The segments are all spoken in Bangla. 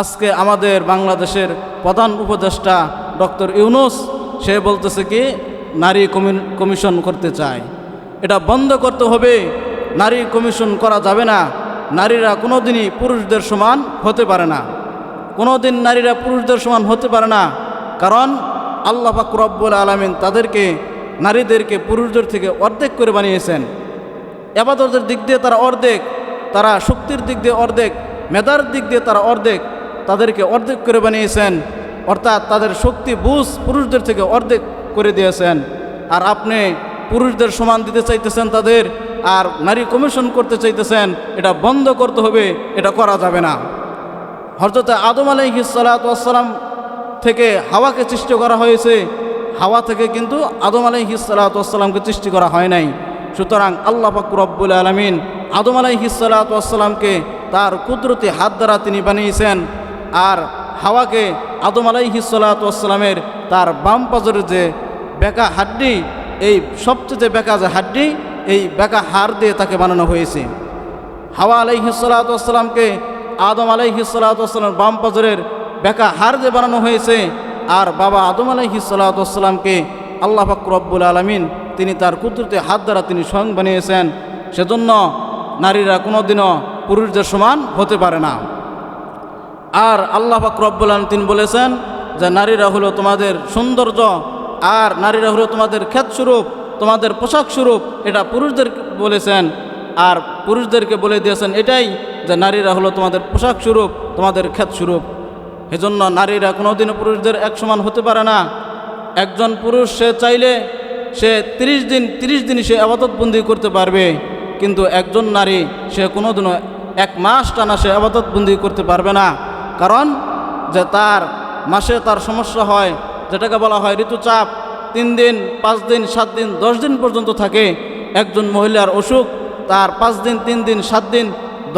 আজকে আমাদের বাংলাদেশের প্রধান উপদেষ্টা ডক্টর ইউনুস, সে বলতেছে কি, নারী কমিশন করতে চায়। এটা বন্ধ করতে হবে, নারী কমিশন করা যাবে না। নারীরা কোনো দিনই পুরুষদের সমান হতে পারে না। কোনো দিন নারীরা পুরুষদের সমান হতে পারে না। কারণ আল্লাহ পাক রব্বুল আলমিন তাদেরকে, নারীদেরকে পুরুষদের থেকে অর্ধেক করে বানিয়েছেন। এবাদতের দিক দিয়ে তারা অর্ধেক, তারা শক্তির দিক দিয়ে অর্ধেক, মেধার দিক দিয়ে তারা অর্ধেক। তাদেরকে অর্ধেক করে বানিয়েছেন, অর্থাৎ তাদের শক্তি বুঝ পুরুষদের থেকে অর্ধেক করে দিয়েছেন। আর আপনি পুরুষদের সমান দিতে চাইতেছেন তাদের, আর নারী কমিশন করতে চাইতেছেন, এটা বন্ধ করতে হবে, এটা করা যাবে না। হজরত আদম আলাইহিসালাম থেকে হাওয়াকে সৃষ্টি করা হয়েছে, হাওয়া থেকে কিন্তু আদম আলাইহিসালাতামকে সৃষ্টি করা হয় নাই। সুতরাং আল্লাহ পাকুর রব্বুল আলমিন আদম আলাইহিসালাতামকে তার কুদরতি হাত দ্বারা তিনি বানিয়েছেন। আর হাওয়াকে আদম আলাইহিসালাতামের তার বাম পাজরের যে বেকা হাড্ডি, এই সবচেয়ে বেকা যে হাড্ডি, এই বেকা হাড় দিয়ে তাকে বানানো হয়েছে। হাওয়া আলাইহিসালাতামকে আদম আলাইহিসালাতামের বাম পাজরের বেকা হার দিয়ে বানানো হয়েছে আর বাবা আদম আলাইহিসালাতামকে আল্লাহ ফাকরব্বুল আলমিন তিনি তার কুদরতে হাত দ্বারা তিনি স্বয়ং বানিয়েছেন। সেজন্য নারীরা কোনোদিনও পুরুষদের সমান হতে পারে না। আর আল্লাহ ফাকরব্বুল আলম তিনি বলেছেন যে নারীরা হলো তোমাদের সৌন্দর্য, আর নারীরা হলো তোমাদের খ্যাত স্বরূপ তোমাদের পোশাক স্বরূপ এটা পুরুষদের বলেছেন। আর পুরুষদেরকে বলে দিয়েছেন এটাই যে নারীরা হলো তোমাদের পোশাক স্বরূপ তোমাদের খ্যাত স্বরূপ এজন্য নারীরা কোনোদিনও পুরুষদের এক সমান হতে পারে না। একজন পুরুষ সে চাইলে সে তিরিশ দিন তিরিশ দিন সে আবাদতবন্দি করতে পারবে, কিন্তু একজন নারী সে কোনোদিনও এক মাস টানা সে আবাদতবন্দি করতে পারবে না। কারণ যে তার মাসে তার সমস্যা হয়, যেটাকে বলা হয় ঋতুচাপ, তিন দিন, পাঁচ দিন, সাত দিন, দশ দিন পর্যন্ত থাকে একজন মহিলার অসুখ, তার পাঁচ দিন, তিন দিন, সাত দিন,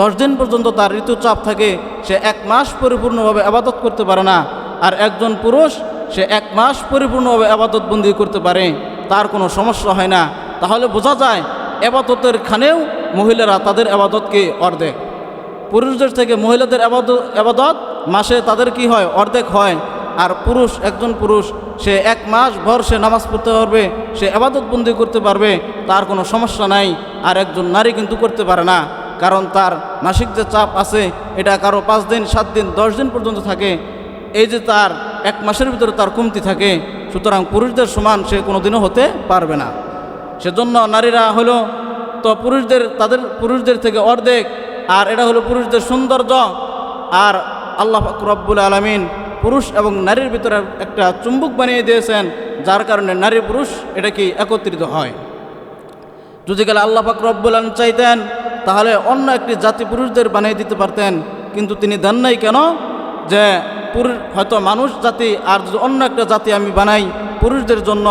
দশ দিন পর্যন্ত তার ঋতুচাপ থাকে, সে এক মাস পরিপূর্ণভাবে আবাদত করতে পারে না। আর একজন পুরুষ, সে এক মাস পরিপূর্ণভাবে আবাদত বন্দি করতে পারে, তার কোনো সমস্যা হয় না। তাহলে বোঝা যায়, আবাদতের খানেও মহিলারা তাদের আবাদতকে অর্ধেক। পুরুষদের থেকে মহিলাদের আবাদত আবাদত মাসে তাদের কি হয়? অর্ধেক হয়। আর পুরুষ, একজন পুরুষ, সে এক মাস ভর সে নামাজ পড়তে পারবে, সে আবাদত বন্দি করতে পারবে, তার কোনো সমস্যা নাই। আর একজন নারী কিন্তু করতে পারে না। কারণ তার মাসিক যে চাপ আছে, এটা কারও পাঁচ দিন, সাত দিন, দশ দিন পর্যন্ত থাকে। এই যে তার এক মাসের ভিতরে তার কমতি থাকে, সুতরাং পুরুষদের সমান সে কোনো দিনও হতে পারবে না। সেজন্য নারীরা হলো, তো পুরুষদের, তাদের পুরুষদের থেকে অর্ধেক, আর এটা হলো পুরুষদের সৌন্দর্য। আর আল্লাহ রব্বুল আলমিন পুরুষ এবং নারীর ভিতরে একটা চুম্বক বানিয়ে দিয়েছেন, যার কারণে নারী পুরুষ এটা কি একত্রিত হয়। যদি গেলে আল্লাহ রব্বুল আলম চাইতেন, তাহলে অন্য একটি জাতি পুরুষদের বানিয়ে দিতে পারতেন, কিন্তু তিনি দেন নাই কেন? যে পুরুষ, হয়তো মানুষ জাতি, আর যদি অন্য একটা জাতি আমি বানাই পুরুষদের জন্য,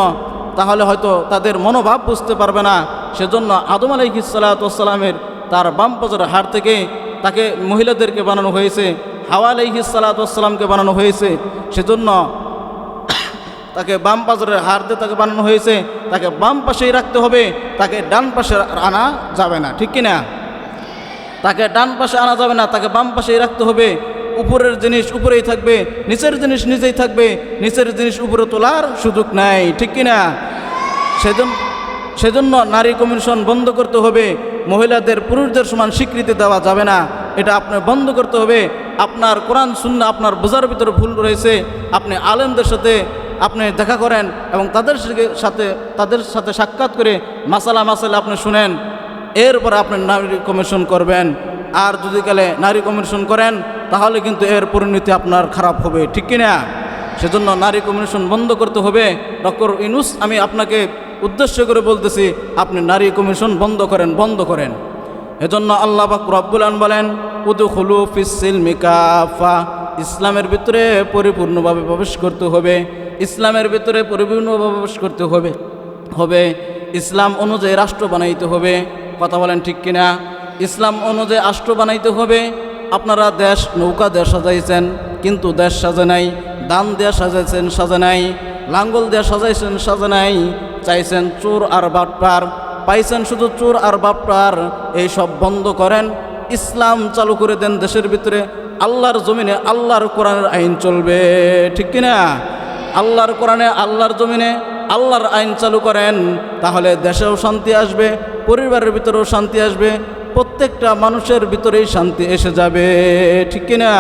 তাহলে হয়তো তাদের মনোভাব বুঝতে পারবে না। সেজন্য আদম আলাইহিসালাতামের তার বাম পজরের হাড় থেকে তাকে মহিলাদেরকে বানানো হয়েছে। হাওয়া আলাইহিসালাতামকে বানানো হয়েছে। সেজন্য তাকে বাম পাজরের হার দিয়ে তাকে বানানো হয়েছে। তাকে বাম পাশেই রাখতে হবে। তাকে ডান পাশে আনা যাবে না। ঠিক কিনা? তাকে ডান পাশে আনা যাবে না। তাকে বাম পাশেই রাখতে হবে। উপরের জিনিস উপরেই থাকবে। নিচের জিনিস নিচেই থাকবে। নিচের জিনিস উপরে তোলার সুযোগ নাই। ঠিক কিনা? সেজন্য সেজন্য নারী কমিশন বন্ধ করতে হবে। মহিলাদের, পুরুষদের সমান স্বীকৃতি দেওয়া যাবে না। এটা আপনার বন্ধ করতে হবে। আপনার কোরআন শূন্য আপনার বোঝার ভিতরে ভুল রয়েছে, আপনি আলেমদের সাথে আপনি দেখা করেন এবং তাদের সাথে তাদের সাথে সাক্ষাৎ করে মাসালা মাসালা আপনি শুনেন, এরপর আপনি নারী কমিশন করবেন। আর যদি গেলে নারী কমিশন করেন, তাহলে কিন্তু এর পরিণতি আপনার খারাপ হবে, ঠিক কিনা? সেজন্য নারী কমিশন বন্ধ করতে হবে। ডক্টর ইনুস আমি আপনাকে উদ্দেশ্য করে বলতেছি, আপনি নারী কমিশন বন্ধ করেন বন্ধ করেন। এজন্য আল্লাহ বাক রব্বুল আন বলেন, উদুখুলু ফিসিল মিকাফা ইসলামের ভিতরে পরিপূর্ণভাবে প্রবেশ করতে হবে। ইসলামের ভিতরে পরিপূর্ণভাবে প্রবেশ করতে হবে। হবে। ইসলাম অনুযায়ী রাষ্ট্র বানাইতে হবে। কথা বলেন ঠিক কিনা? ইসলাম অনুযায়ী রাষ্ট্র বানাইতে হবে। আপনারা দেশ, নৌকা দেশ সাজাইছেন, কিন্তু দেশ সাজে নাই। দান দেয়া সাজাইছেন, সাজে নাই। লাঙ্গল দেয়া সাজাইছেন, সাজে নাই। চাইছেন চোর আর বাটপার। পাইছেন শুধু চোর আর বাটপার এই সব বন্ধ করেন। ইসলাম চালু করে দেন দেশের ভিতরে। আল্লাহর জমিনে আল্লাহর কোরআনের আইন চলবে। ঠিক কিনা? আল্লাহর কোরআনে আল্লাহর জমিনে আল্লাহর আইন চালু করেন, তাহলে দেশেও শান্তি আসবে, পরিবারের ভিতরেও শান্তি আসবে, প্রত্যেকটা মানুষের ভিতরেই শান্তি এসে যাবে। ঠিক কিনা?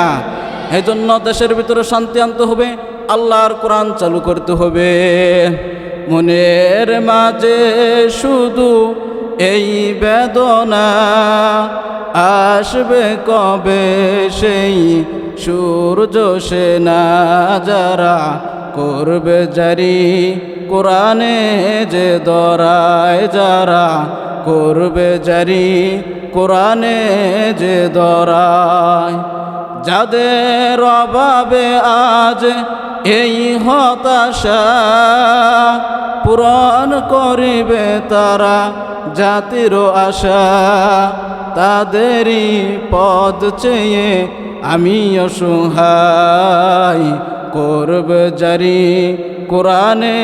এই জন্য দেশের ভিতরে শান্তি আনতে হবে, আল্লাহর কোরআন চালু করতে হবে। মনের মাঝে শুধু এই বেদনা আসবে কবে সেই সূর্য সে না যারা করবে জারি কোরআনে যে দরায় যারা করবে জারি কোরআনে যে দরায় যাদের অভাবে আজ এই হতাশা পূরণ করিবে তারা জাতির আশা। তাদেরই পদ চেয়ে আমি অসহায় করবে জারি। কোরআনে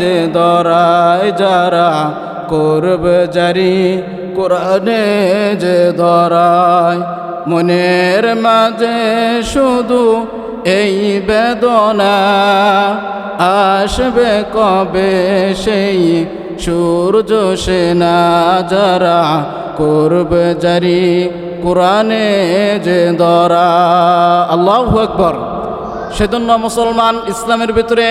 যে দরায় যারা করবে জারি, কোরআনে যে দরায় মনের মাঝে শুধু এই বেদনা আসবে কবে সেই সূর্য সেনা যারা করবে জারি কোরআনে যে দরা। আল্লাহ আকবর। সেজন্য মুসলমান ইসলামের ভিতরে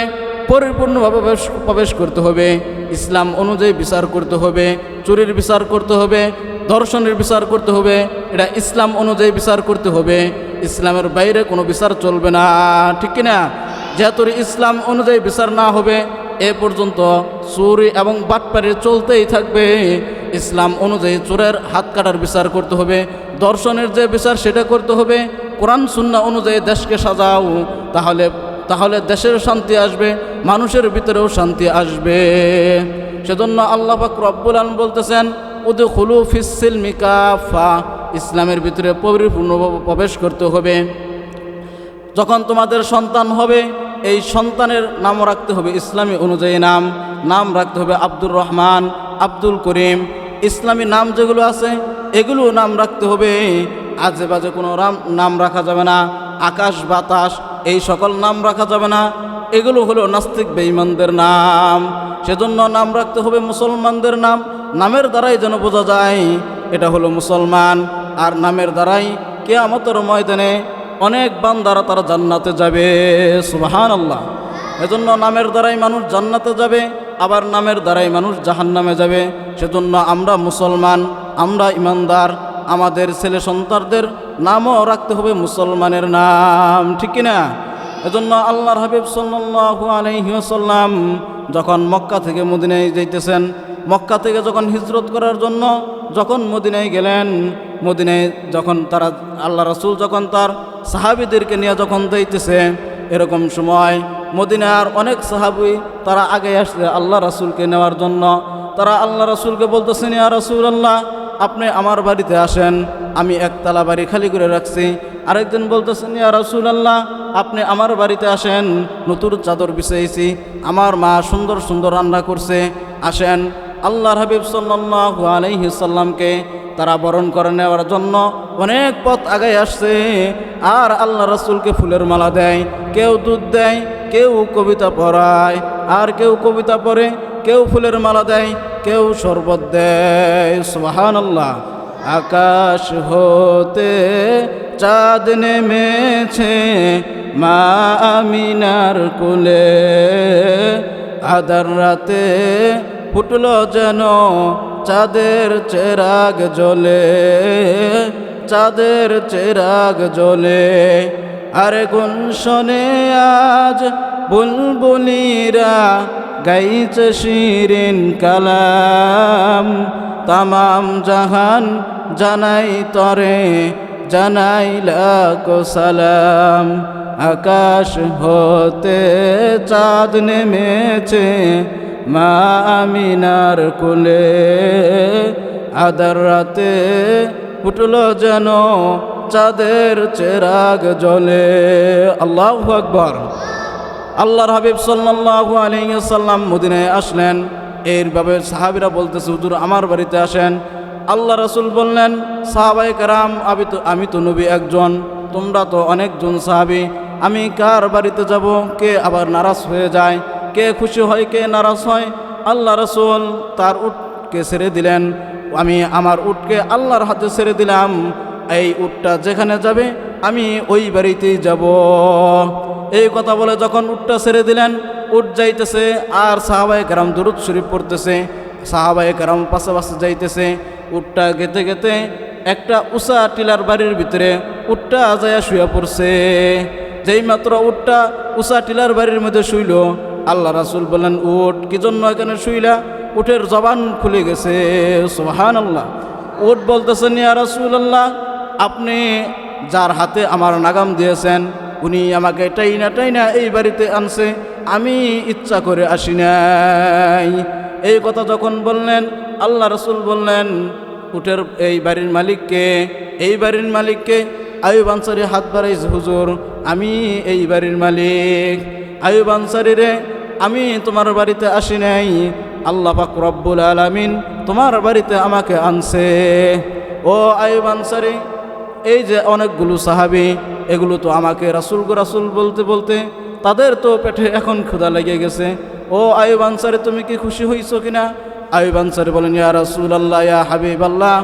পরিপূর্ণভাবে প্রবেশ- করতে হবে। ইসলাম অনুযায়ী বিচার করতে হবে, চুরির বিচার করতে হবে দর্শনের বিচার করতে হবে, এটা ইসলাম অনুযায়ী বিচার করতে হবে। ইসলামের বাইরে কোনো বিচার চলবে না, ঠিক কিনা? যেহেতু ইসলাম অনুযায়ী বিচার না হবে, এ পর্যন্ত চুরি এবং বাটপারি চলতেই থাকবে। ইসলাম অনুযায়ী চোরের হাত কাটার বিচার করতে হবে দর্শনের যে বিচার সেটা করতে হবে, কোরআন সুন্না অনুযায়ী দেশকে সাজাও, তাহলে তাহলে দেশের শান্তি আসবে, মানুষের ভিতরেও শান্তি আসবে। সেজন্য আল্লাহ পাক রব্বুল আলম বলতেছেন উদ খুলু ফিসিল মিকাফা ইসলামের ভিতরে পরিপূর্ণভাবে প্রবেশ করতে হবে। যখন তোমাদের সন্তান হবে, এই সন্তানের নামও রাখতে হবে ইসলামী অনুযায়ী নাম। নাম রাখতে হবে আব্দুর রহমান, আব্দুল করিম। ইসলামী নাম যেগুলো আছে এগুলো নাম রাখতে হবে। আজে বাজে কোনো নাম নাম রাখা যাবে না। আকাশ বাতাস এই সকল নাম রাখা যাবে না। এগুলো হলো নাস্তিক বেঈমানদের নাম। সেজন্য নাম রাখতে হবে মুসলমানদের নাম। নামের দ্বারাই যেন বোঝা যায়, এটা হলো মুসলমান। আর নামের দ্বারাই কেয়ামতের ময়দানে অনেক বান্দারা তারা জান্নাতে যাবে। সুবাহান আল্লাহ এজন্য নামের দ্বারাই মানুষ জান্নাতে যাবে, আবার নামের দ্বারাই মানুষ জাহান্নামে যাবে। সেজন্য আমরা মুসলমান, আমরা ইমানদার আমাদের ছেলে সন্তানদের নামও রাখতে হবে মুসলমানের নাম, ঠিক কিনা? এজন্য আল্লাহর হাবিব আলাইহি যখন মক্কা থেকে মদিনায় যাইতেছেন, মক্কা থেকে যখন হিজরত করার জন্য যখন মদিনায় গেলেন, মদিনায় যখন তারা, আল্লাহ রসুল যখন তার সাহাবিদেরকে নিয়ে যখন যাইতেছে, এরকম সময় মদিনার অনেক সাহাবি তারা আগে আসছে আল্লাহ রাসূলকে নেওয়ার জন্য, তারা আল্লাহ রাসূলকে বলতেছেন, ইয়া রাসূল আল্লাহ আপনি আমার বাড়িতে আসেন, আমি একতলা বাড়ি খালি করে রাখছি। আরেকজন বলতেছেন, ইয়া রাসূল আল্লাহ আপনি আমার বাড়িতে আসেন, নতুন চাদর বিছাইছি, আমার মা সুন্দর সুন্দর রান্না করছে, আসেন। আল্লাহর হাবিব সাল্লাল্লাহু আলাইহি সাল্লামকে তারা বরণ করে নেওয়ার জন্য অনেক পথ আগে আসছে। আর আল্লাহ রাসূলকে ফুলের মালা দেয়, কেউ দুধ দেয়, কেউ কবিতা পড়ায়, আর কেউ কবিতা পড়ে কেউ ফুলের মালা দেয়, কেউ শরবত দেয়। সুবহানাল্লাহ। আকাশ হতে চাঁদ নেমেছে, মা আমিনার কুলে। আদার রাতে ফুটল যেন চাঁদের চেরাগ জ্বলে চাঁদের চেরাগ জ্বলে আরে গুনশনে আজ বুলবুলিরা গাইছে শিরিন কালাম। তামাম জাহান জানাই তরে, জানাই লাখো সালাম। আকাশ হতে চাঁদ নেমেছে মা আমিনার কুলে। আদার রাতে উঠল যেন চাঁদের চেরাগ জ্বলে আল্লাহ আকবর। আল্লাহর হাবিব সাল্লাল্লাহু আলাইহি সাল্লাম মদিনায় আসলেন। এইভাবে সাহাবিরা বলতেছে, হুজুর, আমার বাড়িতে আসেন। আল্লাহ রাসূল বললেন, সাহাবায়ে কেরাম, আমি তো আমি তো নবী একজন, তোমরা তো অনেকজন সাহাবি। আমি কার বাড়িতে যাব? কে আবার নারাজ হয়ে যায়? কে খুশি হয়, কে নারাজ হয়? আল্লাহ রসুল তার উটকে ছেড়ে দিলেন। আমি আমার উটকে আল্লাহর হাতে ছেড়ে দিলাম। এই উটটা যেখানে যাবে, আমি ওই বাড়িতেই যাব। এই কথা বলে যখন উটটা ছেড়ে দিলেন, উট যাইতেছে, আর সাহাবাই কারাম দুরুদ শরীফ পড়তেছে। সাহাবাই কারাম পাশে যাইতেছে, উটটা গেতে গেতে একটা উষা টিলার বাড়ির ভিতরে উটটা যায়া শুয়ে পড়ছে। যেই মাত্র উটটা উষা টিলার বাড়ির মধ্যে শুইল, আল্লাহ রাসুল বললেন উট কি জন্য এখানে শুইলা? উটের জবান খুলে গেছে সোহান আল্লাহ উট বলতেছেন, ইয়া রাসুল আল্লাহ আপনি যার হাতে আমার নাগাম দিয়েছেন, উনি আমাকে টাইনা টাইনা এই বাড়িতে আনছে, আমি ইচ্ছা করে আসি নাই। এই কথা যখন বললেন, আল্লাহ রসুল বললেন, উটের এই বাড়ির মালিককে, এই বাড়ির মালিককে, আয়ুব আনসারি হাত বাড়াইছে, হুজুর, আমি এই বাড়ির মালিক। আয়ুব আনসারি রে, আমি তোমার বাড়িতে আসি নাই। আল্লাহ পাক রব্বুল আলামিন তোমার বাড়িতে আমাকে আনছে। ও আয়ুব আনসারি এই যে অনেকগুলো সাহাবি, এগুলো তো আমাকে রাসুল রাসুল বলতে বলতে তাদের তো পেটে এখন ক্ষুধা লেগে গেছে। ও আয়ুব আনসারে, তুমি কি খুশি হইছো কিনা? আয়ুব আনসারে বলেন, ইয়া রাসুল আল্লাহ ইয়া হাবিব আল্লাহ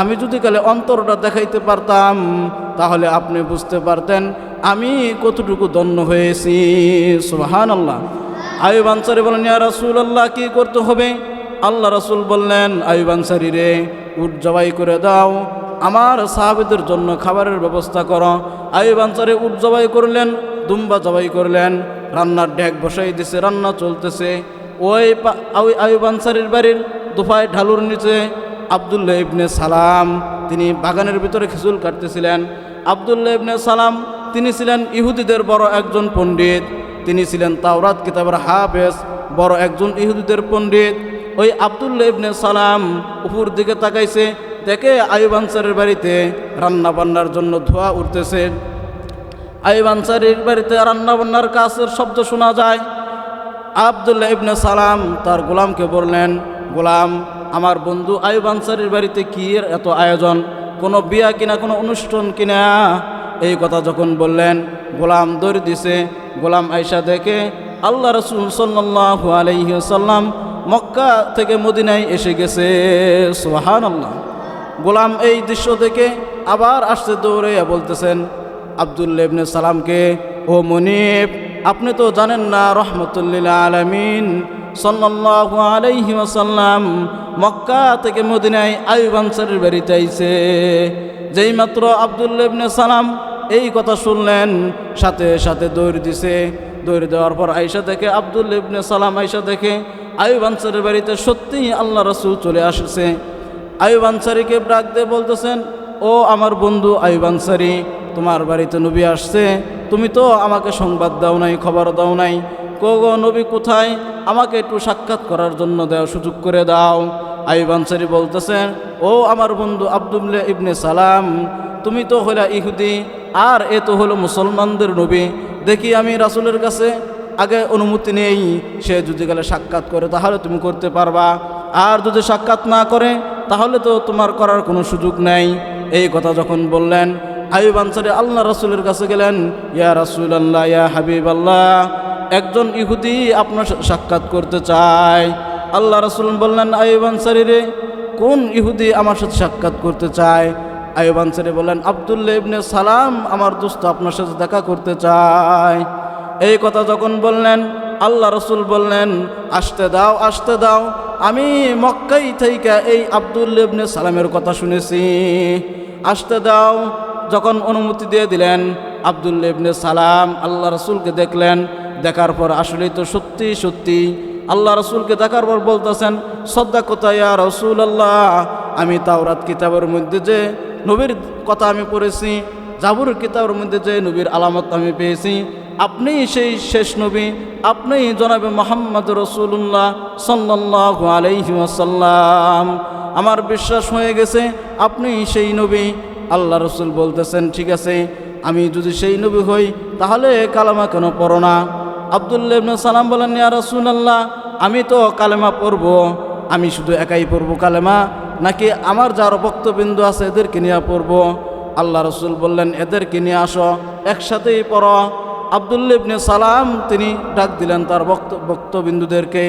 আমি যদি কালে অন্তরটা দেখাইতে পারতাম, তাহলে আপনি বুঝতে পারতেন আমি কতটুকু দন্য হয়েছি। সুবাহান আল্লাহ আয়ুব আনসারি বলেন, ইয়া রাসুল আল্লাহ কি করতে হবে? আল্লাহ রাসুল বললেন আয়ুব আনসারি রে, উট জবাই করে দাও আমার সাহাবিদের জন্য খাবারের ব্যবস্থা করো। আয়ুব আনসারি উট জবাই করলেন, দুম্বা জবাই করলেন। রান্নার ড্যাগ বসাই দিছে, রান্না চলতেছে। ওই ওই আয়ুব আনসারির বাড়ির দুফায় ঢালুর নিচে আবদুল্লাহ ইবনে সালাম, তিনি বাগানের ভিতরে খিচুল কাটতেছিলেন। আবদুল্লাহ ইবনে সালাম, তিনি ছিলেন ইহুদিদের বড় একজন পণ্ডিত। তিনি ছিলেন তাওরাত কিতাবের হাফেজ, বড় একজন ইহুদিদের পণ্ডিত। ওই আবদুল্লাহ ইবনে সালাম উপর দিকে তাকাইছে দেখে আয়ুব আনসারের বাড়িতে রান্না বান্নার জন্য ধোয়া উঠতেছে। আইব আনসারির বাড়িতে রান্নাবান্নার কাজের শব্দ শোনা যায়। আবদুল্লাহ ইবনে সালাম তার গোলামকে বললেন, গোলাম, আমার বন্ধু আইব আনসারির বাড়িতে কি এত আয়োজন? কোনো বিয়া কিনা, কোনো অনুষ্ঠান কিনা? এই কথা যখন বললেন, গোলাম দৌড় দিছে। গোলাম আয়সা দেখে আল্লাহ রসুল সাল্লাহ আলহিসাল্লাম মক্কা থেকে মদিনায় এসে গেছে। সোহান আল্লাহ গোলাম এই দৃশ্য দেখে আবার আসতে দৌড়ে বলতেছেন আবদুল্লা ইবনে সালামকে, ও মনিব, আপনি তো জানেন না রহমতুল্লিল আলমিন সাল্লাল্লাহু আলাইহি ওয়াসাল্লাম মক্কা থেকে মদিনায় আইব আনসারের বাড়িতে আইছে। যেই মাত্র আবদুল্লা ইবনে সালাম এই কথা শুনলেন, সাথে সাথে দৌড় দিছে। দৌড় দেওয়ার পর আয়সা দেখে আবদুল্লা ইবনে সালাম আয়সা দেখে আইব আনসারের বাড়িতে সত্যিই আল্লাহ রসুল চলে আসছে। আইব আনসারিকে দিয়ে বলতেছেন, ও আমার বন্ধু আয়ুব আনসারি তোমার বাড়িতে নবী আসছে, তুমি তো আমাকে সংবাদ দাও নাই, খবর দাও নাই। কো গো নবী কোথায়? আমাকে একটু সাক্ষাৎ করার জন্য দেও সুযোগ করে দাও। আইব আনসারি বলতেছেন, ও আমার বন্ধু আবদুল্লাহ ইবনে সালাম, তুমি তো হইলা ইহুদি, আর এ তো হলো মুসলমানদের নবী। দেখি আমি রাসুলের কাছে আগে অনুমতি নেই, সে যদি গেলে সাক্ষাৎ করে তাহলে তুমি করতে পারবা। আর যদি সাক্ষাৎ না করে তাহলে তো তোমার করার কোনো সুযোগ নেই। এই কথা যখন বললেন আইব আনসারি আল্লাহ রাসুলের কাছে গেলেন, ইয়া রাসুল আল্লাহ ইয়া হাবিব আল্লাহ একজন ইহুদি আপনার সাক্ষাৎ করতে চায়। আল্লাহ রাসুল বললেন আইব আনসারি রে, কোন ইহুদি আমার সাথে সাক্ষাৎ করতে চায়? আইব আনসারি বললেন আবদুল্লা ইবনে সালাম আমার দোস্ত আপনার সাথে দেখা করতে চায়। এই কথা যখন বললেন আল্লাহ রসুল বললেন, আসতে দাও আসতে দাও। আমি মক্কাই থেকে এই আব্দুল ইবনে সালামের কথা শুনেছি। আসতে দাও। যখন অনুমতি দিয়ে দিলেন আব্দুল ইবনে সালাম, আল্লাহ রসুলকে দেখলেন। দেখার পর আসলেই তো সত্যি সত্যি। আল্লাহ রসুলকে দেখার পর বলতেছেন সদ্দা কোথায় রসুল আল্লাহ আমি তাওরাত কিতাবের মধ্যে যে নবীর কথা আমি পড়েছি, জাবুর কিতাবের মধ্যে যে নবীর আলামত আমি পেয়েছি আপনি সেই শেষ নবী, আপনি জনাবে মোহাম্মদ রসুল্লাহ সাল্লাহ আলাইহি ওয়াসাল্লাম। আমার বিশ্বাস হয়ে গেছে, আপনি সেই নবী, আল্লাহ রসুল বলতেছেন, ঠিক আছে, আমি যদি সেই নবী হই, তাহলে কালামা কেন পড়ো না? আবদুল্লাহ ইবনে সালাম বলেন, ইয়া রাসূলুল্লাহ, আমি তো কালেমা পড়ব। আমি শুধু একাই পড়ব কালেমা, নাকি আমার যার বক্তবিন্দু আছে, এদেরকে নিয়ে পড়ব? আল্লাহ রসুল বললেন, এদেরকে নিয়ে আসো, একসাথেই পড়ো। আবদুল্লা ইবনে সালাম তিনি ডাক দিলেন তার বক্ত, বক্তবিন্দুদেরকে।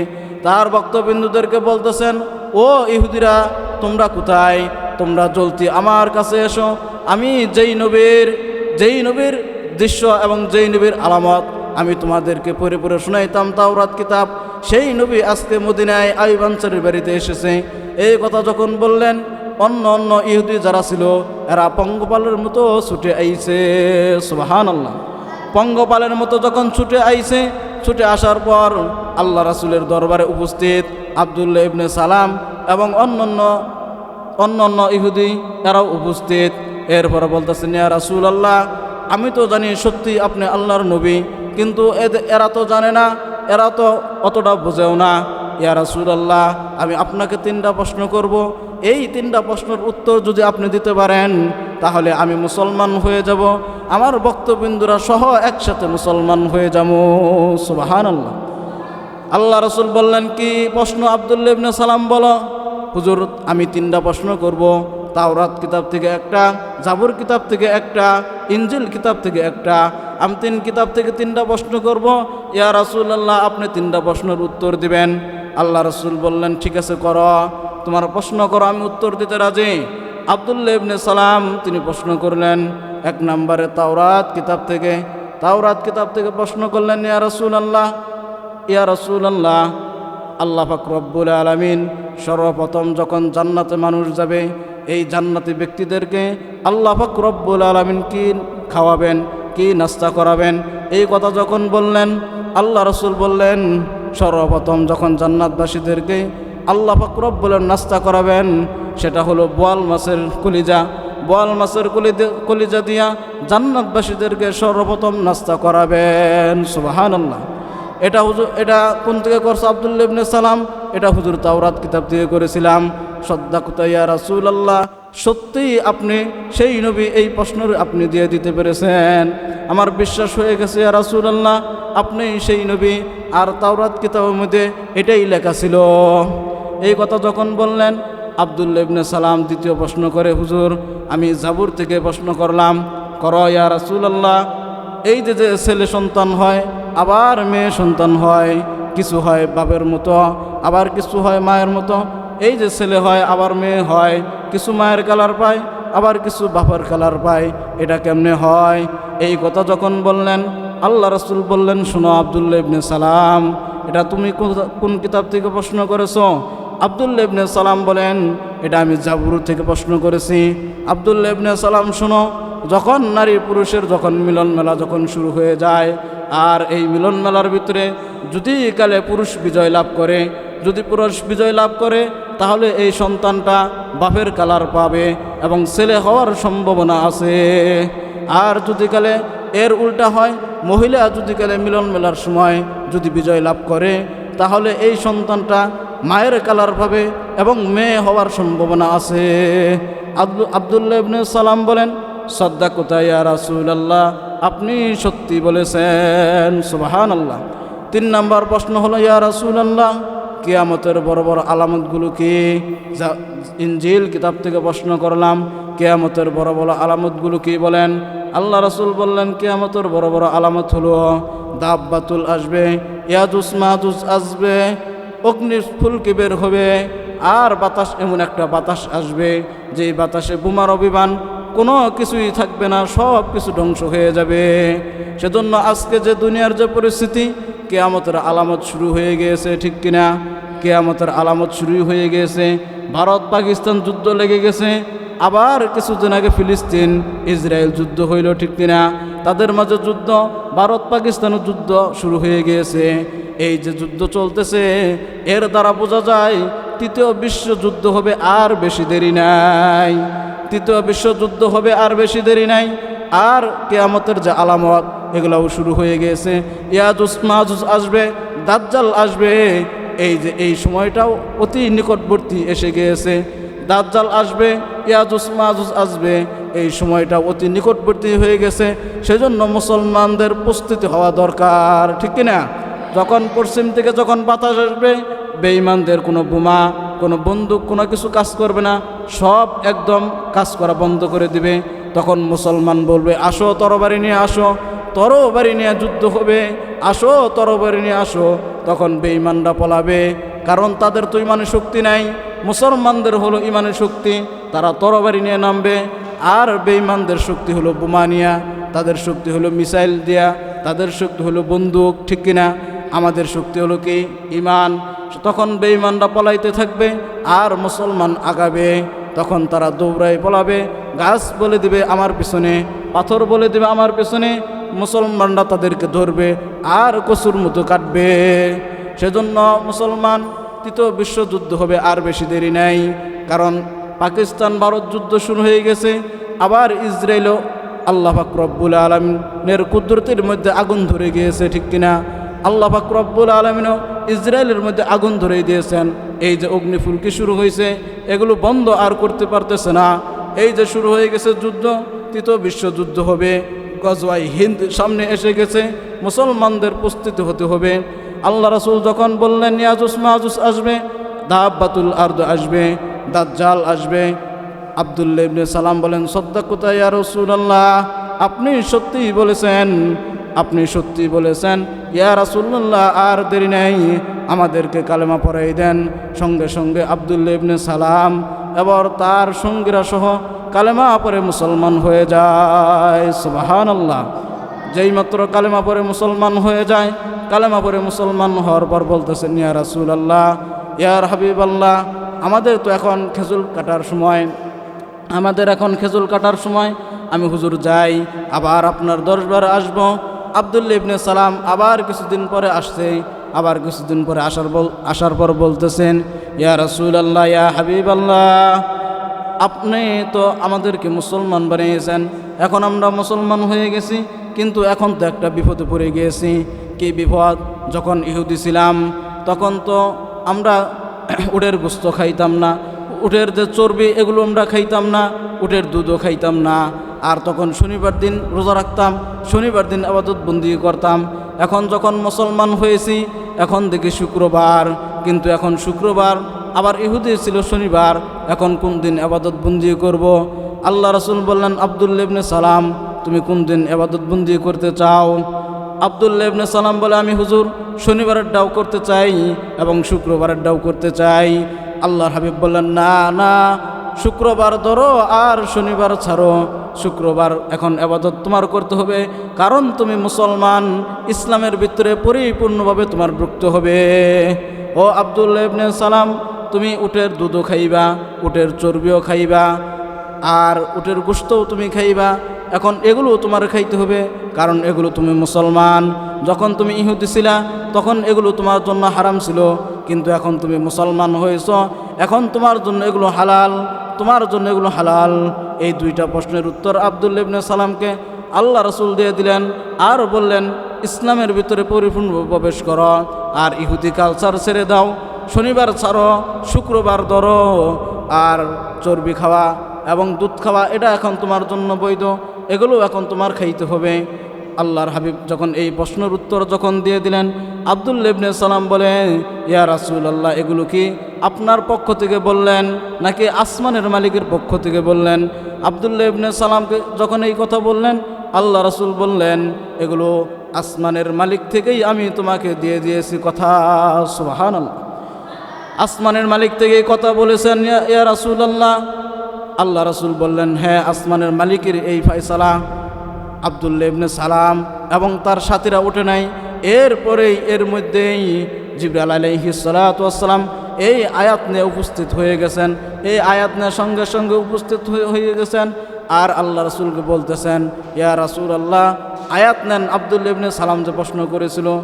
তার বক্তবিন্দুদেরকে বলতেছেন, ও ইহুদিরা, তোমরা কোথায়? তোমরা জলতি আমার কাছে এসো। আমি যেই নবীর যেই নবীর দৃশ্য এবং যেই নবীর আলামত, আমি তোমাদেরকে পড়ে পড়ে শোনাইতাম তাওরাত কিতাব। সেই নবী আজকে মদিনায় আইবাঞ্চারের বাড়িতে এসেছে। এই কথা যখন বললেন, অন্য অন্য ইহুদি যারা ছিল, এরা পঙ্গপালের মতো ছুটে আইছে। সুবাহান আল্লাহ পঙ্গপালের মতো যখন ছুটে আইছে, ছুটে আসার পর আল্লাহ রাসুলের দরবারে উপস্থিত আবদুল্লাহ ইবনে সালাম এবং অন্যান্য অন্য অন্য ইহুদি এরাও উপস্থিত। এরপরে বলতেছেন ইয়া রাসুল আল্লাহ আমি তো জানি সত্যি আপনি আল্লাহর নবী, কিন্তু এরা তো জানে না, এরা তো অতটা বোঝেও না। ইয়া রাসুল আল্লাহ আমি আপনাকে তিনটা প্রশ্ন করব। এই তিনটা প্রশ্নের উত্তর যদি আপনি দিতে পারেন, তাহলে আমি মুসলমান হয়ে যাব। আমার বক্তবিন্দুরা সহ একসাথে মুসলমান হয়ে যাব। সুবাহান আল্লাহ আল্লাহ রসুল বললেন, কি প্রশ্ন আবদুল্লা ইবনে সালাম বলো? হুজুর, আমি তিনটা প্রশ্ন করব। তাওরাত কিতাব থেকে একটা, জাবুর কিতাব থেকে একটা ইঞ্জিল কিতাব থেকে একটা। আমি তিন কিতাব থেকে তিনটা প্রশ্ন করব। ইয়া রাসুল আল্লাহ আপনি তিনটা প্রশ্নের উত্তর দিবেন। আল্লাহ রসুল বললেন, ঠিক আছে, করো। তোমার প্রশ্ন করো, আমি উত্তর দিতে রাজি। আবদুল্লা ইবনে সালাম, তিনি প্রশ্ন করলেন, এক নম্বরে তাওরাত কিতাব থেকে। তাওরাত কিতাব থেকে প্রশ্ন করলেন, ইয়া রাসুল আল্লাহ ইয়া রসুল্লাহ আল্লাহ পাক রব্বুল আলমিন সর্বপ্রথম যখন জান্নাতে মানুষ যাবে, এই জান্নাতি ব্যক্তিদেরকে আল্লাহ পাক রব্বুল আলমিন কি খাওয়াবেন, কি নাস্তা করাবেন, এই কথা যখন বললেন, আল্লাহ রসুল বললেন, সর্বপ্রথম যখন জান্নাতবাসীদেরকে আল্লাহ পাক রব্বুল নাস্তা করাবেন, সেটা হলো বোয়াল মাছের কলিজা। বোয়াল মাছের কলিজা কলিজা দিয়া জান্নাতবাসীদেরকে সর্বপ্রথম নাস্তা করাবেন সুবাহান আল্লাহ এটা হুজুর এটা কোন থেকে করছে? আবদুল্লা সালাম। এটা হুজুর তাওরাত কিতাব থেকে করেছিলাম। সদ্দা কুতাইয়া রাসুল আল্লাহ সত্যিই আপনি সেই নবী, এই প্রশ্নের আপনি দিয়ে দিতে পেরেছেন। আমার বিশ্বাস হয়ে গেছে রাসুল আল্লাহ আপনি সেই নবী। আর তাওরাত কিতাবের মধ্যে এটাই লেখা ছিল। এই কথা যখন বললেন আবদুল্লা ইবনে সালাম দ্বিতীয় প্রশ্ন করে, হুজুর, আমি জাবুর থেকে প্রশ্ন করলাম, কর ইয়া রাসুল আল্লাহ এই যে যে ছেলে সন্তান হয়, আবার মেয়ে সন্তান হয়, কিছু হয় বাপের মতো, আবার কিছু হয় মায়ের মতো, এই যে ছেলে হয়, আবার মেয়ে হয়, কিছু মায়ের কালার পায়, আবার কিছু বাপের কালার পায়, এটা কেমনে হয়? এই কথা যখন বললেন, আল্লাহ রসুল বললেন, শোনো আবদুল্লা ইবনে সালাম, এটা তুমি কোন কিতাব থেকে প্রশ্ন করেছ? আবদুল্লা ইবনে সালাম বলেন, এটা আমি জাবুর থেকে প্রশ্ন করেছি। আবদুল্লা ইবনে সালাম, শোনো, যখন নারী পুরুষের যখন মিলন মেলা যখন শুরু হয়ে যায়, আর এই মিলন মেলার ভিতরে যদি কালে পুরুষ বিজয় লাভ করে, যদি পুরুষ বিজয় লাভ করে, তাহলে এই সন্তানটা বাপের কালার পাবে এবং ছেলে হওয়ার সম্ভাবনা আছে। আর যদি কালে এর উল্টা হয়, মহিলা যদি কালে মিলন মেলার সময় যদি বিজয় লাভ করে তাহলে এই সন্তানটা মায়ের কালার পাবে এবং মেয়ে হওয়ার সম্ভাবনা আছে। আব্দু আবদুল্লাহ ইবনে সালাম বলেন সদ্দা কোথায় রাসুল আল্লাহ আপনি সত্যি বলেছেন। সুবাহান আল্লাহ তিন নম্বর প্রশ্ন হলো, ইয়া রাসুল আল্লাহ কেয়ামতের বড় বড় আলামতগুলো কি? ইঞ্জিল কিতাব থেকে প্রশ্ন করলাম কেয়ামতের বড় বড় আলামতগুলো কি বলেন? আল্লাহ রসুল বললেন, কেয়ামতের বড় বড় আলামত হলো, দাব্বাতুল আসবে ইয়াদুস মাহাদুস আসবে অগ্নির ফুলকি বের হবে, আর বাতাস, এমন একটা বাতাস আসবে, যেই বাতাসে বোমার অভিমান কোনো কিছুই থাকবে না, সব কিছু ধ্বংস হয়ে যাবে। সেজন্য আজকে যে দুনিয়ার যে পরিস্থিতি, কেয়ামতের আলামত শুরু হয়ে গিয়েছে, ঠিক কিনা? কেয়ামতের আলামত শুরু হয়ে গিয়েছে ভারত পাকিস্তান যুদ্ধ লেগে গেছে আবার কিছুদিন আগে ফিলিস্তিন, ইসরায়েল যুদ্ধ হইল, ঠিক কিনা? তাদের মাঝে যুদ্ধ, ভারত পাকিস্তানের যুদ্ধ শুরু হয়ে গিয়েছে। এই যে যুদ্ধ চলতেছে, এর দ্বারা বোঝা যায়, তৃতীয় বিশ্বযুদ্ধ হবে আর বেশি দেরি নাই। তৃতীয় বিশ্বযুদ্ধ হবে আর বেশি দেরি নাই। আর কেয়ামতের যে আলামত, এগুলাও শুরু হয়ে গিয়েছে। ইয়াজুস মাহুস আসবে, দাজ্জাল আসবে। এই যে এই সময়টাও অতি নিকটবর্তী এসে গিয়েছে। দাজ্জাল আসবে, ইয়াজুস মাজুস আসবে, এই সময়টা অতি নিকটবর্তী হয়ে গেছে, সেজন্য মুসলমানদের প্রস্তুতি হওয়া দরকার, ঠিক কিনা? যখন পশ্চিম থেকে যখন বাতাস আসবে, বেঈমানদের কোনো বোমা, কোনো বন্দুক, কোনো কিছু কাজ করবে না, সব একদম কাজ করা বন্ধ করে দিবে। তখন মুসলমান বলবে, আসো তরবারি নিয়ে আসো, তরবারি নিয়ে যুদ্ধ হবে, আসো তরবারি নিয়ে আসো। তখন বেঈমানরা পলাবে, কারণ তাদের তো ইমানের শক্তি নাই। মুসলমানদের হলো ইমানের শক্তি, তারা তরবারি নিয়ে নামবে, আর বেঈমানদের শক্তি হলো বোমা নিয়া, তাদের শক্তি হলো মিসাইল দিয়া, তাদের শক্তি হলো বন্দুক, ঠিক কিনা? আমাদের শক্তি হলো কি? ইমান তখন বেঈমানরা পলাইতে থাকবে, আর মুসলমান আগাবে, তখন তারা দৌড়ায় পলাবে, গাছ বলে দিবে আমার পিছনে, পাথর বলে দিবে আমার পিছনে, মুসলমানরা তাদেরকে ধরবে, আর কসুর মতো কাটবে। সেজন্য মুসলমান তৃতীয় বিশ্বযুদ্ধ হবে আর বেশি দেরি নাই, কারণ পাকিস্তান ভারত যুদ্ধ শুরু হয়ে গেছে। আবার ইসরায়েলও আল্লাহ ফাকরব্বুল আলমিনের কুদরতির মধ্যে আগুন ধরে গিয়েছে, ঠিক কিনা? আল্লাহ ফাকরব্বুল আলমিনও ইসরায়েলের মধ্যে আগুন ধরে দিয়েছেন। এই যে অগ্নিফুলকি শুরু হয়েছে, এগুলো বন্ধ আর করতে পারতেছে না। এই যে শুরু হয়ে গেছে যুদ্ধ, তৃতীয় বিশ্বযুদ্ধ হবে। গজওয়াই হিন্দ সামনে এসে গেছে, মুসলমানদের প্রস্তুতি হতে হবে। আল্লাহ রাসুল যখন বললেন ইয়াজুস মাহুস আসবে দাব্বাতুল আর্দ আসবে, দাজ্জাল আসবে। আবদুল্লা ইবনে সালাম বলেন সদ্দাকুতা ইয়া রাসূলুল্লাহ, আপনি সত্যিই বলেছেন, আপনি সত্যি বলেছেন, ইয়া রাসূলুল্লাহ, আর দেরি নেই, আমাদেরকে কালেমা পড়াই দেন। সঙ্গে সঙ্গে আবদুল্লা ইবনে সালাম এবার তার সঙ্গীরা সহ কালেমা পরে মুসলমান হয়ে যায়। সুবহানাল্লাহ যেই মাত্র কালেমা পরে মুসলমান হয়ে যায় কালেমা পরে মুসলমান হওয়ার পর বলতেছেন, ইয়া রাসুল আল্লাহ ইয়ার হাবিব আল্লাহ আমাদের তো এখন খেজুর কাটার সময়, আমাদের এখন খেজুর কাটার সময়, আমি হুজুর যাই, আবার আপনার দরবার আসব। আবদুল্লা ইবনে সালাম আবার কিছুদিন পরে আসছে, আবার কিছুদিন পরে আসার বল, আসার পর বলতেছেন, ইয়া রাসুল আল্লাহ ইয়া হাবিব আল্লাহ আপনি তো আমাদেরকে মুসলমান বানিয়েছেন, এখন আমরা মুসলমান হয়ে গেছি কিন্তু এখন তো একটা বিপদে পড়ে গিয়েছি। কি বিপদ? যখন ইহুদি ছিলাম, তখন তো আমরা উটের গোস্ত খাইতাম না। উটের যে চর্বি, এগুলো আমরা খাইতাম না। উটের দুধও খাইতাম না। আর তখন শনিবার দিন রোজা রাখতাম, শনিবার দিন আবাদত বন্দি করতাম। এখন যখন মুসলমান হয়েছি, এখন দেখি শুক্রবার। কিন্তু এখন শুক্রবার, আবার ইহুদি ছিল শনিবার। এখন কোন দিন আবাদত বন্দি করব? আল্লাহ রসুল বললেন আবদুল্লেবনে সালাম তুমি কোন দিন আবাদত বন্দি করতে চাও? আবদুল্লা ইবনে সালাম বলে, আমি হুজুর, শনিবারের ডাও করতে চাই এবং শুক্রবারের ডাও করতে চাই। আল্লাহর হাবিব বললেন, না না, শুক্রবার ধরো আর শনিবার ছাড়ো। শুক্রবার এখন আবাদত তোমার করতে হবে, কারণ তুমি মুসলমান। ইসলামের ভিতরে পরিপূর্ণভাবে তোমার ভুক্ত হবে। ও আবদুল্লা ইবনে সালাম, তুমি উটের দুধও খাইবা, উটের চর্বিও খাইবা, আর উটের গোস্তও তুমি খাইবা। এখন এগুলো তোমার খাইতে হবে, কারণ এগুলো তুমি মুসলমান। যখন তুমি ইহুদি ছিলা, তখন এগুলো তোমার জন্য হারাম ছিল, কিন্তু এখন তুমি মুসলমান হয়েছ। এখন তোমার জন্য এগুলো হালাল, তোমার জন্য এগুলো হালাল। এই দুইটা প্রশ্নের উত্তর আবদুল ইবনে সালামকে আল্লাহ রসুল দিয়ে দিলেন আর বললেন, ইসলামের ভিতরে পরিপূর্ণ প্রবেশ করো আর ইহুদি কালচার ছেড়ে দাও। শনিবার ছাড়ো, শুক্রবার ধরো, আর চর্বি খাওয়া এবং দুধ খাওয়া, এটা এখন তোমার জন্য বৈধ। এগুলো এখন তোমার খাইতে হবে। আল্লাহর হাবিব যখন এই প্রশ্নের উত্তর যখন দিয়ে দিলেন আবদুল্লেবনে সালাম বলে ইয়া রাসুল আল্লাহ এগুলো কি আপনার পক্ষ থেকে বললেন নাকি আসমানের মালিকের পক্ষ থেকে বললেন? আবদুল্লা ইবনে সালামকে যখন এই কথা বললেন, আল্লাহ রাসুল বললেন, এগুলো আসমানের মালিক থেকেই আমি তোমাকে দিয়ে দিয়েছি কথা। সুবাহান আসমানের মালিক থেকে কথা বলেছেন, ইয়া রাসুল আল্লাহ আল্লাহ রসুল বললেন হ্যাঁ আসমানের মালিকের এই ফয়সালা আবদুল্লা ইবনে সালাম এবং তার সাথীরা ওঠে নাই। এরপরেই এর মধ্যেই জিবরাল আলাইহি সালাতাম এই আয়াত নিয়ে উপস্থিত হয়ে গেছেন। এই আয়াত নিয়ে সঙ্গে সঙ্গে উপস্থিত হয়ে- গেছেন। আর আল্লাহ রসুলকে বলতেছেন, ইয়া রাসুল আল্লাহ আয়াত নেন। আবদুল্লা ইবনে সালাম যে প্রশ্ন করেছিল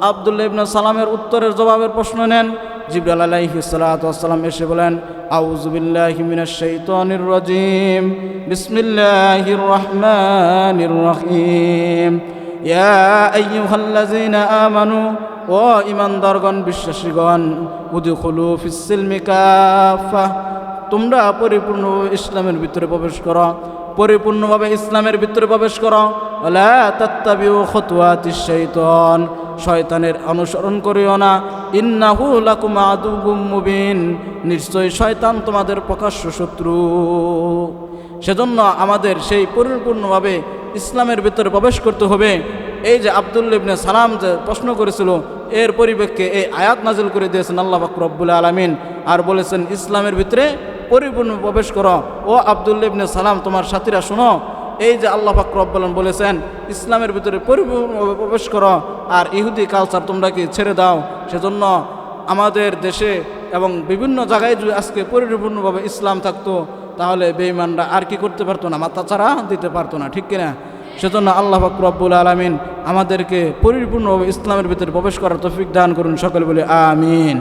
আবদুল্লা ইবনে সালামের উত্তরের জবাবের প্রশ্ন নেন। জিবরাল আলাইহি সালাতাম এসে বলেন আউজুবিল্লাহি মিনাশ শাইতানির রাজিম। বিসমিল্লাহির রহমানির রহিম। ইয়া আইয়ুহাল্লাযীনা আমানু, ও ইমানদারগণ বিশ্বাসীগণ, উদখুলু ফিস-সিলমি কাফা। তোমরা পরিপূর্ণ ইসলামের ভিতরে প্রবেশ করো, পরিপূর্ণভাবে ইসলামের ভিতরে প্রবেশ করো। ওলা তাত্তাবিউ খতুয়াতিশ শাইতান। শয়তানের অনুসরণ করিও না। ইন্নাহু লাকুম আদুগুম মুবিন। নিশ্চয় শয়তান তোমাদের প্রকাশ্য শত্রু। সেজন্য আমাদের সেই পরিপূর্ণভাবে ইসলামের ভিতরে প্রবেশ করতে হবে। এই যে আবদুল্লা ইবনে সালাম যে প্রশ্ন করেছিল, এর পরিপ্রেক্ষে এই আয়াত নাজিল করে দিয়েছেন আল্লাহ বাকর রব্বুল আলমিন। আর বলেছেন, ইসলামের ভিতরে পরিপূর্ণ প্রবেশ করো। ও আবদুল্লা ইবনে সালাম, তোমার সাথীরা, শোনো এই যে আল্লাহ পাক রব্বুল বলেছেন, ইসলামের ভিতরে প্রবেশ করো আর ইহুদি কালচার তোমরা কি ছেড়ে দাও? সেজন্য আমাদের দেশে এবং বিভিন্ন জায়গায় যদি আজকে পরিপূর্ণভাবে ইসলাম থাকতো, তাহলে বেঈমানরা আর কি করতে পারতো না, মাথা ছাড়া দিতে পারতো না, ঠিক কিনা? সেজন্য আল্লাহ পাক রব্বুল আলমিন আমাদেরকে পরিপূর্ণভাবে ইসলামের ভিতরে প্রবেশ করার তফিক দান করুন, সকলে বলে আমিন।